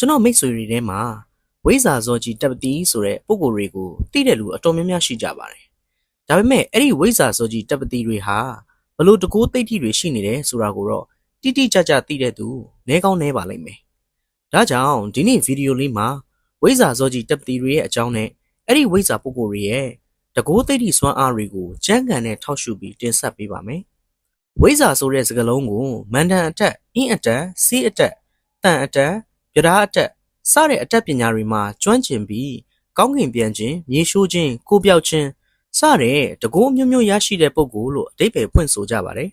ကျွန်တော်မိတ်ဆွေတွေထဲမှာဝိဇာဇောကြီးတပ်ပတိဆိုတဲ့ပုံကိုယ်တွေကိုသိတဲ့လူအတော်များများရှိကြပါတယ်။ဒါပေမဲ့အဲ့ဒီဝိဇာဇောကြီးတပ်ပတိတွေဟာဘလို့တကူသိတိတွေရှိနေတယ်ဆိုတာကိုတော့တိတိကျကျသိတဲ့သူနဲကောင်းနဲပါလိမ့်မယ်။ဒါကြောင့်ဒီနေ့ဗီဒီယိုလေးမှာဝိဇာဇောကြီးတပ်ပတိတွေရဲ့အကြောင်းနဲ့အဲ့ဒီဝိဇာပုံကိုယ်တွေရဲ့တကူသိတိစွမ်းအားတွေကိုကြမ်းကန်နဲ့ထောက်ရှုပြီးတင်ဆက်ပေးပါမယ်။ဝိဇာဆိုတဲ့စကားလုံးကိုမန္တန်အတက်အင်းအတက်စီးအတက်တန်အတက် ပြဓာအတက်စတဲ့အတတ်ပညာတွေမှာကျွမ်းကျင်ပြီးကောင်းကင်ပြန်ခြင်းမြေရှိုးခြင်းကိုပြောက်ခြင်းစတဲ့တကူအမျိုးမျိုးရရှိတဲ့ပုံကိုလို့အတိတ်ပဲဖွင့်ဆိုကြပါတယ်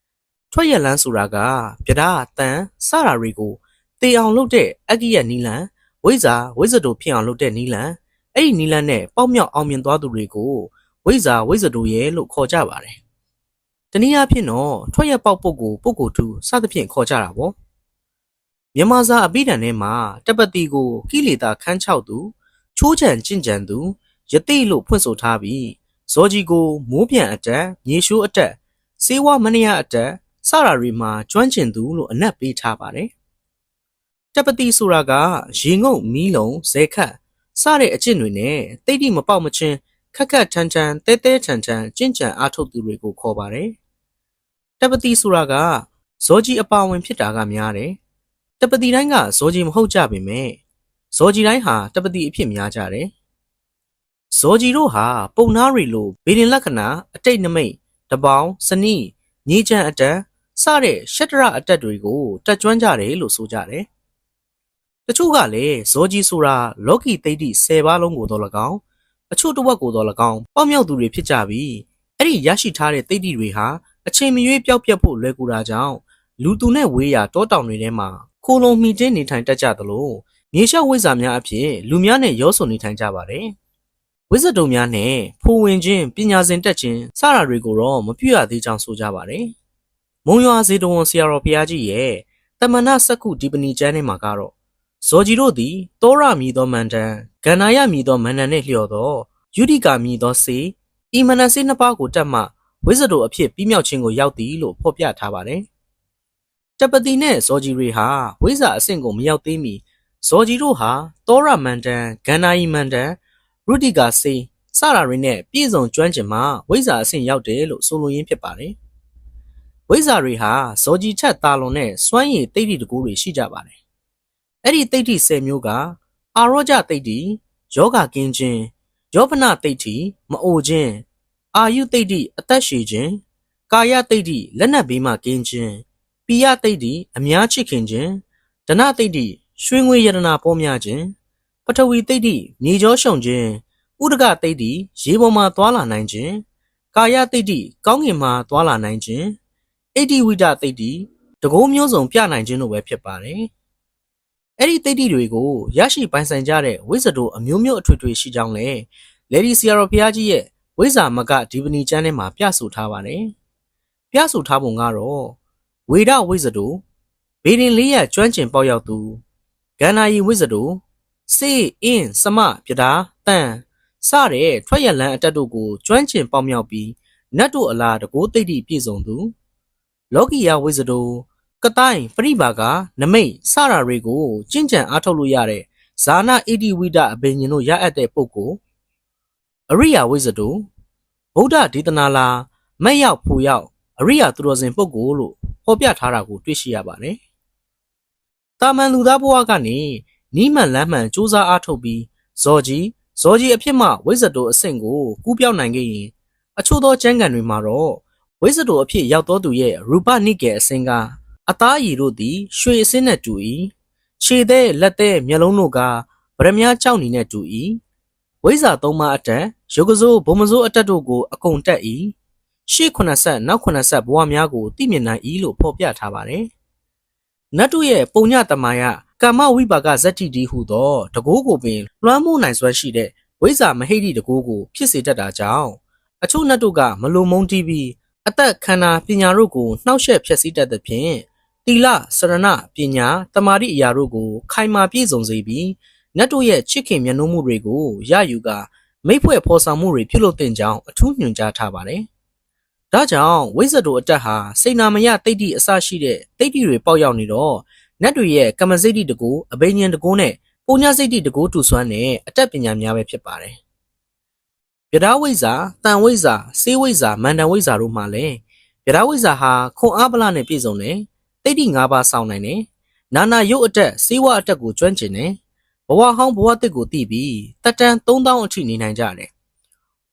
။ထွက်ရလန်းဆိုတာကပြဓာတန်စတာတွေကိုတေအောင်လုပ်တဲ့အက္ကိယနီလန်ဝိဇာဝိဇတုဖြစ်အောင်လုပ်တဲ့နီလန်အဲ့ဒီနီလန်နဲ့ပေါက်မြောက်အောင်မြင်သွားသူတွေကိုဝိဇာဝိဇတုရဲ့လို့ခေါ်ကြပါတယ်။တနည်းအားဖြင့်တော့ထွက်ရပေါက်ပုတ်ကိုပုတ်ကိုတူစသဖြင့်ခေါ်ကြတာပေါ့။ မြန်မာစာအပိဓာန်ထဲမှာတပတိကိုကိလေသာခန်းချောက်သူချိုးချံကျင့်ကြံသူယတိလို့ဖွင့်ဆိုထားပြီးဇောကြီးကိုမိုးပြန်အတက်မြေရှိုးအတက်စေဝမနယအတက်စရာတွေမှာကျွမ်းကျင်သူလို့အနက်ပေးထားပါတယ်။တပတိဆိုတာကရေငုပ်မီးလုံးဇေခတ်စတဲ့အကျင့်တွေနဲ့တိတ်တိမပေါက်မချင်းခက်ခက်ထန်ထန်တဲတဲထန်ထန်ကျင့်ကြံအားထုတ်သူတွေကိုခေါ်ပါတယ်။တပတိဆိုတာကဇောကြီးအပါဝင်ဖြစ်တာကများတယ်။ တပတိတိုင်းကဇောကြီးမဟုတ်ကြပေမဲ့ဇောကြီးတိုင်းဟာတပတိအဖြစ်များကြတယ်။ဇောကြီးတို့ဟာပုံနာရီလိုဗေဒင်လက္ခဏာအတိတ်နမိတ်တပေါင်းစနိညေချမ်းအတက်စတဲ့ရှတရအတက်တွေကိုတက်ကျွမ်းကြတယ်လို့ဆိုကြတယ်။တချို့ကလည်းဇောကြီးဆိုတာလောကီသိတ္တိ10ပါးလုံးကိုတော့၎င်းအချို့တစ်ဝက်ကိုတော့၎င်းပေါက်မြောက်သူတွေဖြစ်ကြပြီးအဲ့ဒီရရှိထားတဲ့သိတ္တိတွေဟာအချိန်မရွေးပျောက်ပြတ်ဖို့လွယ်ကူတာကြောင့်လူသူနဲ့ဝေးရာတောတောင်တွေထဲမှာ ခိုလုံမှီတင်းနေထိုင်တတ်ကြသလိုမြေလျှောက်ဝိဇ္ဇာများအဖြစ်လူများနဲ့ရောဆိုနေထိုင်ကြပါတယ်။ဝိဇ္ဇတုံများနဲ့ဖိုးဝင်ခြင်းပညာစဉ်တက်ခြင်းစတာတွေကိုတော့မပြည့်ရသေးကြောင်းဆိုကြပါတယ်။မုံရွာဇေတဝန်ဆရာတော်ဘုရားကြီးရဲ့တမနာစက္ခုဒီပနီကျမ်းထဲမှာကတော့ဇော်ကြီးတို့သည်တောရမည်သောမန္တန်ဂန္နာယမည်သောမန္တန်နှင့်လျော်သောယုဒိကာမည်သောစေဤမနစေနှစ်ပါးကိုတက်မှဝိဇ္ဇတုအဖြစ်ပြီးမြောက်ခြင်းကိုရောက်သည်လို့ဖော်ပြထားပါတယ်။ တပတိနဲ့ဇော်ကြီးတွေဟာဝိဇ္ဇာအဆင့်ကိုမရောက်သေးမီဇော်ကြီးတို့ဟာတောရမန္တန်ဂန္နာယီမန္တန်ရုတိကာစေစတာတွေနဲ့ပြည့်စုံကျွမ်းကျင်မှဝိဇ္ဇာအဆင့်ရောက်တယ်လို့ဆိုလိုရင်းဖြစ်ပါတယ်။ဝိဇ္ဇာတွေဟာဇော်ကြီးချက်တာလွန်တဲ့စွမ်းရည်တိတ်တိတကူတွေရှိကြပါတယ်။အဲ့ဒီတိတ်တိ10မျိုးကအာရောကြတိတ်တိယောဂကင်းခြင်းယောပနတိတ်တိမအိုခြင်းအာယုတိတ်တိအသက်ရှည်ခြင်းကာယတိတ်တိလက်နက်ဘေးမှကင်းခြင်း ပိယတိတ်တိအများချစ်ခင်ခြင်းဒနတိတ်တိရွှေငွေယတနာပေါများခြင်းပထဝီတိတ်တိမြေကြောရှုံခြင်းဥဒကတိတ်တိရေပေါ်မှာသွာလာနိုင်ခြင်းကာယတိတ်တိကောင်းကင်မှာသွာလာနိုင်ခြင်းအိတိဝိဒတိတ်တိတကိုးမျိုးစုံပြနိုင်ခြင်းတို့ပဲဖြစ်ပါတယ်အဲ့ဒီတိတ်တိတွေကိုရရှိပိုင်ဆိုင်ကြတဲ့ဝိဇ္ဇတိုအမျိုးမျိုးအထွေထွေရှိကြောင်းလေလေဒီစီယာတော်ဘုရားကြီးရဲ့ဝိဇ္ဇာမကဒီပနီကျမ်းထဲမှာပြဆိုထားပါတယ်ပြဆိုထားပုံကတော့ ဝေဒဝိဇ္ဇတုဘေဒင်လေးရကျွမ်းကျင်ပေါက်ရောက်သူဂန္နာယီဝိဇ္ဇတုစေအင်းစမပြတာတန်စတဲ့ထွက်ရလန်းအတက်တို့ကိုကျွမ်းကျင်ပေါက်မြောက်ပြီးနတ်တို့အလားတကိုးသိတိပြည့်စုံသူ လောကီယဝိဇ္ဇတုကတိုင်းပရိပါကနမိတ်စရာတွေကိုကျင့်ကြံအားထုတ်လို့ရတဲ့ဇာနာဣတိဝိဒအဘိညာဉ်တို့ရအပ်တဲ့ပုဂ္ဂိုလ်အရိယာဝိဇ္ဇတုဗုဒ္ဓဒေသနာလာမက်ရောက်ဖူရောက်အရိယာသူတော်စင်ပုဂ္ဂိုလ်လို့ ဖော်ပြထားတာကိုတွေ့ရှိရပါတယ်။တာမန်လူသားဘဝကနေနီးမှန်လမ်းမှန်စူးစမ်းအားထုတ်ပြီးဇော်ကြီးဇော်ကြီးအဖြစ်မှဝိဇ္ဇတိုအဆင့်ကိုကူးပြောင်းနိုင်ခဲ့ရင်အချို့သောကျမ်းဂန်တွေမှာတော့ဝိဇ္ဇတိုအဖြစ်ရောက်သောသူရဲ့ရူပနိကေအဆင့်ကအသားရည်တို့သည်ရွှေအဆင့်နဲ့တူ၏ခြေသေးလက်သေးမျက်လုံးတို့ကဗရမ ्या ကြောက်နေနဲ့တူ၏ဝိဇ္ဇာသုံးပါးအတက်ရုပ်ကစိုးဘုံမစိုးအတက်တို့ကိုအကုန်တက်၏ ရှေ့9ဆက်နောက်9ဆက်ဘဝများကိုသိမြင်နိုင်၏လို့ဖော်ပြထားပါတယ်။နတ်တို့ရဲ့ပုံညတမာယကာမဝိပါကဇတ္တိဒီဟုသောတကိုးကိုပင်လွှမ်းမိုးနိုင်စွမ်းရှိတဲ့ဝိဇ္ဇာမဟိတိတကိုးကိုဖြစ်စေတတ်တာကြောင့်အချို့နတ်တို့ကမလုံမုန်းတီးပြီးအသက်ခန္ဓာပညာတို့ကိုနှောက်ယှက်ဖျက်ဆီးတတ်သဖြင့်တီလစရဏပညာတမာတိအရာတို့ကို ခိုင်မာပြည့်စုံစေပြီးနတ်တို့ရဲ့ချစ်ခင်မျက်နှာမှုတွေကိုရယူကာမိတ်ဖွဲ့ဖော်ဆောင်မှုတွေပြုလုပ်တဲ့ကြောင်းအထူးညွှန်ကြားထားပါတယ်။ ဒါကြောင့်ဝိဇ္ဇတိုအတက်ဟာစိတ်နာမယတိတ်တိအစရှိတဲ့တိတ်တိတွေပေါက်ရောက်နေတော့နတ်တွေရဲ့ကမ္မစိတ်တိတကူအဘိညာဉ်တကူနဲ့ပုံညာစိတ်တိတကူတူဆွမ်းတဲ့အတတ်ပညာများပဲဖြစ်ပါတယ်။ပြဒါဝိဇ္ဇာတန်ဝိဇ္ဇာစေဝိဇ္ဇာမန္တန်ဝိဇ္ဇာတို့မှလည်းပြဒါဝိဇ္ဇာဟာခွန်အားပလနဲ့ပြည့်စုံတယ်တိတ်တိ၅ပါးစောင့်နိုင်တယ်နာနာရုပ်အတက်စေဝအတက်ကိုကျွမ်းကျင်တယ်ဘဝဟောင်းဘဝတစ်ကိုသိပြီးတက်တန်း3000အထိနေနိုင်ကြတယ်။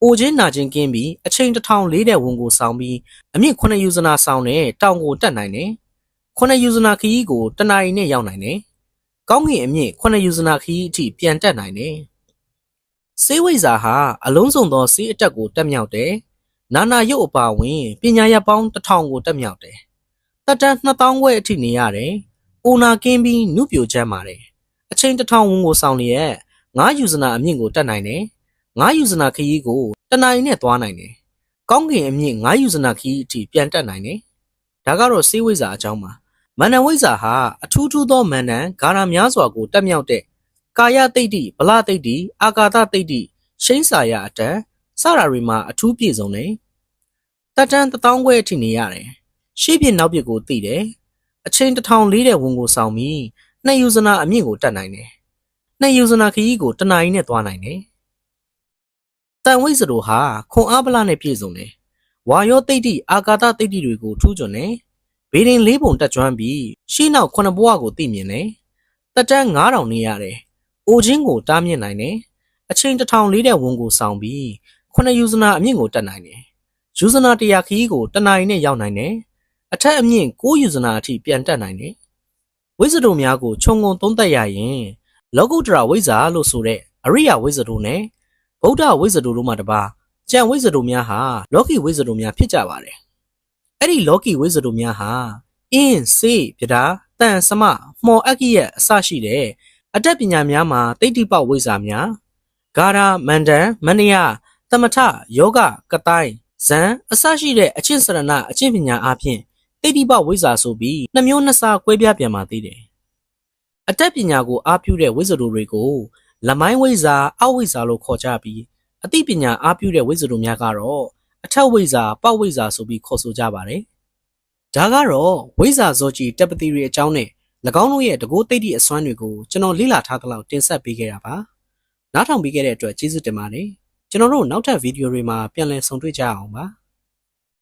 အိုချင်းနာချင်းကင်းပြီးအချိန်တစ်ထောင်လေးတဲ့ဝန်ကိုဆောင်ပြီးအမြင့်9ယူဇနာဆောင်တဲ့တောင်ကိုတက်နိုင်တယ်။9ယူဇနာခရီးကိုတနအီနဲ့ရောက်နိုင်တယ်။ကောင်းကင်အမြင့်9ယူဇနာခရီးအထိပြန်တက်နိုင်တယ်။စေဝိဇာဟာအလုံးစုံသောစေးအတက်ကိုတက်မြောက်တယ်။နာနာရုပ်အပါဝင်ပညာရပ်ပေါင်း1000ကိုတက်မြောက်တယ်။တက်တန်း2000ခွဲအထိနေရတယ်။အိုနာကင်းပြီးနုပြိုချမ်းပါတယ်။အချိန်တစ်ထောင်ဝန်ကိုဆောင်လျက်ငါးယူဇနာအမြင့်ကိုတက်နိုင်တယ်။ ငါးယူဇနာခရီးကိုတနအီနဲ့သွားနိုင်တယ်။ကောင်းကင်အမြင့်ငါးယူဇနာခရီးအထိပြန်တက်နိုင်တယ်။ဒါကတော့စေဝိဇာအကြောင်းပါ။မန္တန်ဝိဇာဟာအထူးထူးသောမန္တန်ဂါရများစွာကိုတက်မြောက်တဲ့ကာယတိတ်တိဗလတိတ်တိအာကာသတိတ်တိရှိန်းစာရအတန်စတာတွေမှာအထူးပြည့်စုံတယ်။တက်တန်း1000ခွဲအထိနေရတယ်။ရှေ့ပြနောက်ပြကိုသိတယ်။အချိန်တစ်ထောင်လေးတဲ့ဝန်ကိုဆောင်ပြီးနှစ်ယူဇနာအမြင့်ကိုတက်နိုင်တယ်။နှစ်ယူဇနာခရီးကိုတနအီနဲ့သွားနိုင်တယ်။ တန်ဝိဇ္ဇတို့ဟာခွန်အားပလနဲ့ပြည့်စုံတယ်။ဝါယောတိတ်တိအာကာသတိတ်တိတွေကိုထူးချွန်တယ်။ဘေးရင်လေးပုံတက်ကျွမ်းပြီးရှေ့နောက်ခုနှစ်ဘဝကိုသိမြင်တယ်။တက်တန်း9000နေရတယ်။အိုချင်းကိုတားမြစ်နိုင်တယ်။အချိန်တစ်ထောင်လေးတဲ့ဝန်ကိုဆောင်ပြီးခုနှစ်ယူဇနာအမြင့်ကိုတက်နိုင်တယ်။ယူဇနာ100ခရီးကိုတနအီနဲ့ရောက်နိုင်တယ်။အထက်အမြင့်6ယူဇနာအထိပြန်တက်နိုင်တယ်။ဝိဇ္ဇတို့များကိုခြုံငုံသုံးသပ်ရရင်လောကုတ္တရာဝိဇ္ဇာလို့ဆိုတဲ့အရိယဝိဇ္ဇတို့နဲ့ ဗုဒ္ဓဝိဇ္ဇတို့တို့မှတပါကျန်ဝိဇ္ဇတို့များဟာလောကီဝိဇ္ဇတို့များဖြစ်ကြပါတယ်။အဲ့ဒီလောကီဝိဇ္ဇတို့များဟာအင်းစေးပြဒါတန်စမမော်အက္ကိယအစရှိတဲ့အတတ်ပညာများမှာတိဋ္ဌိပဝိဇ္ဇာများဂါရမန္တန်မဏိယသမထယောဂကတိုင်းဇံအစရှိတဲ့အချင်းစရဏအချင်းပညာအပြင်တိဋ္ဌိပဝိဇ္ဇာဆိုပြီးနှမျိုးနှစ်စားကွဲပြားပြန်ပါသေးတယ်။အတတ်ပညာကိုအားပြုတဲ့ဝိဇ္ဇတို့တွေကို လမိုင်းဝိဇ္ဇာအဝိဇ္ဇာလို့ခေါ်ကြပြီးအသိပညာအားပြုတဲ့ဝိဇ္ဇတို့များကတော့အထက်ဝိဇ္ဇာပဝိဇ္ဇာဆိုပြီးခေါ်ဆိုကြပါတယ်။ဒါကတော့ဝိဇ္ဇာဇောကြီးတပ်ပတိတွေအကြောင်းနဲ့၎င်းတို့ရဲ့တကိုးတိတ်တိအစွမ်းတွေကိုကျွန်တော်လေ့လာထားသလောက်တင်ဆက်ပေးခဲ့တာပါ။နားထောင်ပေးခဲ့တဲ့အတွက်ကျေးဇူးတင်ပါတယ်။ကျွန်တော်တို့နောက်ထပ်ဗီဒီယိုတွေမှာပြန်လည်ဆုံတွေ့ကြအောင်ပါ။